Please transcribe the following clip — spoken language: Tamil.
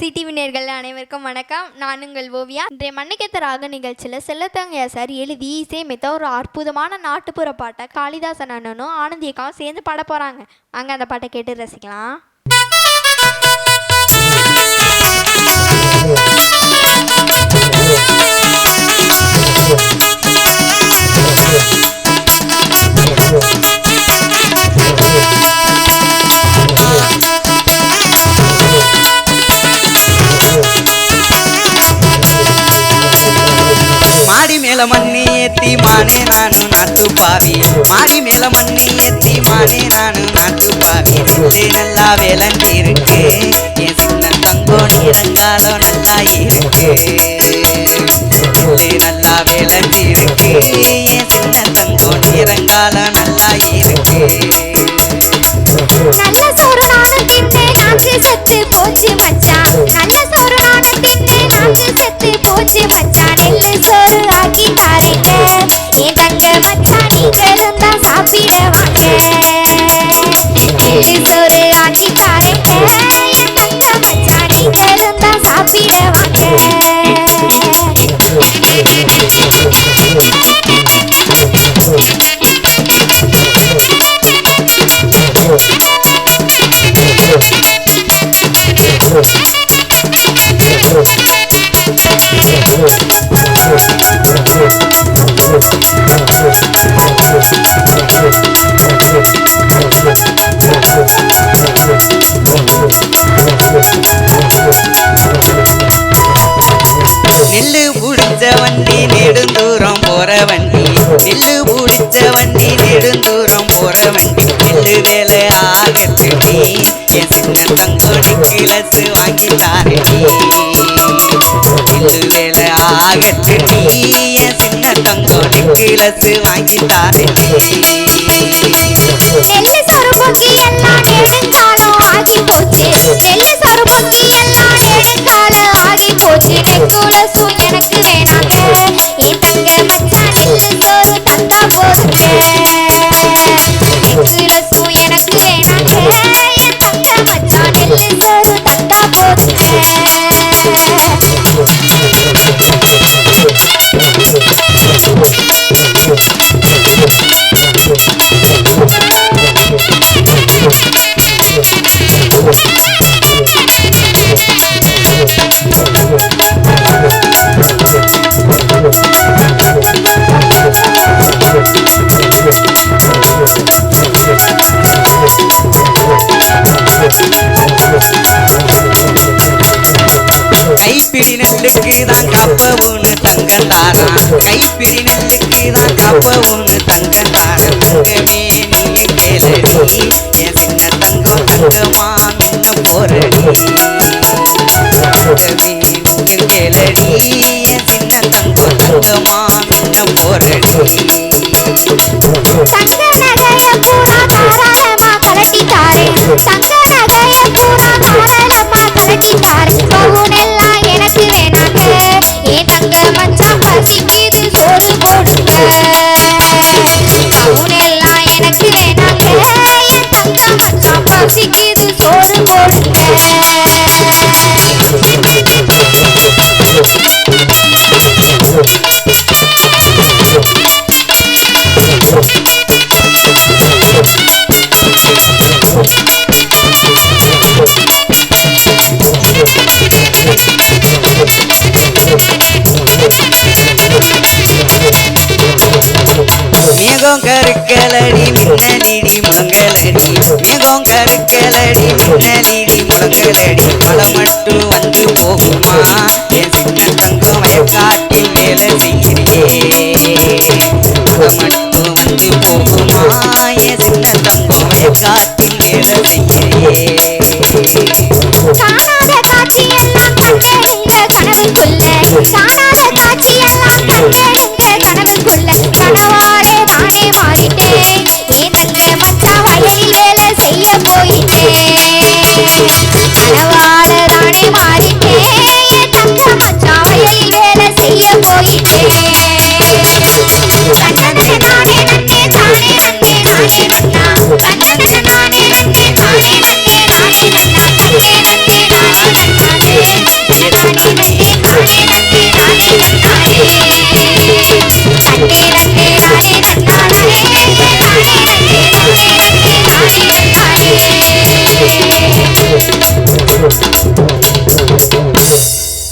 சிடிவி நேர்கள் அனைவருக்கும் வணக்கம். நான் உங்கள் ஓவியா. இன்றைய மண்ணிக்கத்த ராக நிகழ்ச்சியில் செல்லத்தங்கையா சார் எழுதி இசையமைத்த ஒரு அற்புதமான நாட்டுப்புற பாட்டை காளிதாசன் அண்ணனும் ஆனந்தியக்காவும் சேர்ந்து பாட போகிறாங்க அங்கே அந்த பாட்டை கேட்டு ரசிக்கலாம். மாடி மேல மண்ணி ஏத்தி மானே நானு நாட்டு பாவி. மாடி மேல மண்ணி ஏத்தி மானே நானு நாட்டு பாவி. நெல்லு நல்லா விளங்கி இருக்கு. என் சின்ன தங்கோ நிறங்காலம் நல்லா இருக்கு. நெல்லு நல்லா விளங்கி இருக்கு. என் சின்ன தங்கோ நிறங்காலம் நல்லா இருக்கு. நல்ல சோறு நானும் தின்னு நாக்கு செத்து போச்சு மச்சான். நல்ல சோறு நானும் தின்னு நாக்கு செத்து போச்சு மச்சான். நெல்லு புடிச்ச வண்டி நெடுந்தூரம் போற வண்டி. நெல்லு புடிச்ச வண்டி நெடுந்தூரம் போற வண்டி. நெல்லு வேலை ஆகட்டுடி என் சின்ன தங்கோடி கிளசு வாங்கி கிளசு வாங்கி தாரடி நெல்லு சோறு பொங்கி எல்லாம் நெடுங்காலம் ஆகி போச்சு. நெல்லு சோறு பொங்கி எல்லாம் நெடுங்காலம் ஆகி போச்சு. நெக்குல கைப்பிடி நெல்லுக்கு தான் கப்ப ஒன்று தாரான் கைப்பிடி நெல்லுக்கு தான் கப்ப ஒன்று தாரன் தங்கமே நீ கேளடி என் சின்ன தங்கம் தங்கமா மின்ன போரடி தங்கமே நீ கேளடி என் சின்ன தங்கம் தங்கமா மின்ன போரடி மேகம் கருக்கலடி மின்னலிடி முழங்கலடி மேகம் கருக்கலடி மின்னலிடி முழங்கலடி மழை மட்டும் வந்து போகுமா? என் சின்ன தங்கம் வயக்காட்டில் வேலை செய்கிறியே மழை மட்டும் வந்து போகுமா? என் சின்ன தங்கம் வயக்காட்டில் வேலை செய்கிறியே காணாத காட்சி எல்லாம் கண்டெடுங்க கனவுக்குள்ள காணாத